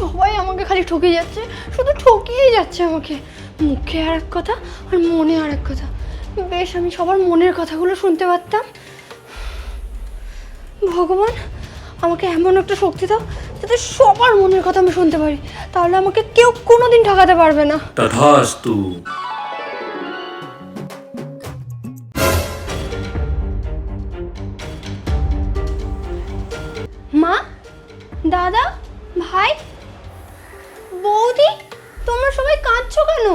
সবাই আমাকে খালি ঠকে যাচ্ছে শুধু ঠকিয়েই যাচ্ছে আমাকে। মুখে আর এক কথা আর মনে আর এক কথা। বেশ আমি সবার মনের কথাগুলো শুনতে পারতাম। ভগবান আমাকে এমন একটা শক্তি দাও যাতে সবার মনের কথা আমি শুনতে পারি। তাহলে আমাকে কেউ কোনোদিন ঠকাতে পারবে না। তথাস্তু। মা দাদা ভাই বৌদি তোমরা সবাই কাঁদছো কেন?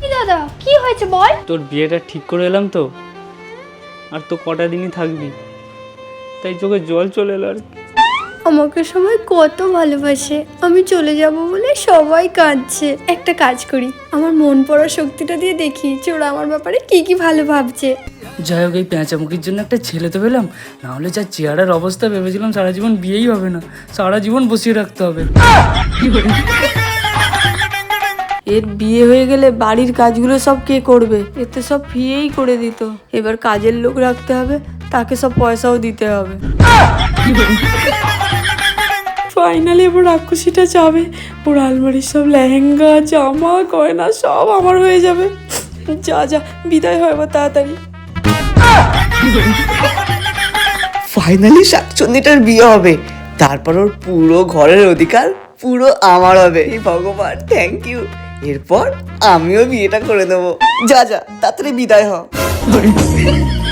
কি দাদা কি হয়েছে বল? তোর বিয়েটা ঠিক করে এলাম তো? আর তো কটা দিনই থাকবি। তাই চোখে জল চলে এলো আর আমাকে সবাই কত ভালোবাসে আমি চলে যাব বলে সবাই কাঁদছে। একটা কাজ করি আমার মন পড়ার শক্তিটা দিয়ে দেখি চোরা আমার ব্যাপারে কি কি ভালো ভাবছে। যাই হোক এই পেঁচামুখির জন্য একটা ছেলে তো পেলাম। না হলে যা চেয়ারের অবস্থা ভেবেছিলাম সারা জীবন বিয়েই হবে না সারা জীবন বসিয়ে রাখতে হবে। এর বিয়ে হয়ে গেলে বাড়ির কাজগুলো সব কে করবে? এতে সব ফিয়েই করে দিত। এবার কাজের লোক রাখতে হবে, তাকে সব পয়সাও দিতে হবে। ফাইনালি এবার রাক্ষসীটা যাবে। ওর আলমারির সব লেহেঙ্গা, জামা, গয়না সব আমার হয়ে যাবে। যা যা, বিদায় হয় এবার তাড়াতাড়ি। ফাইনালি শাকচন্দিটার বিয়ে হবে। তারপর ওর পুরো ঘরের অধিকার পুরো আমার হবে। ভগবান থ্যাংক ইউ এরপর আমিও বিয়েটা করে দেবো যা যা তাড়াতাড়ি বিদায় হ।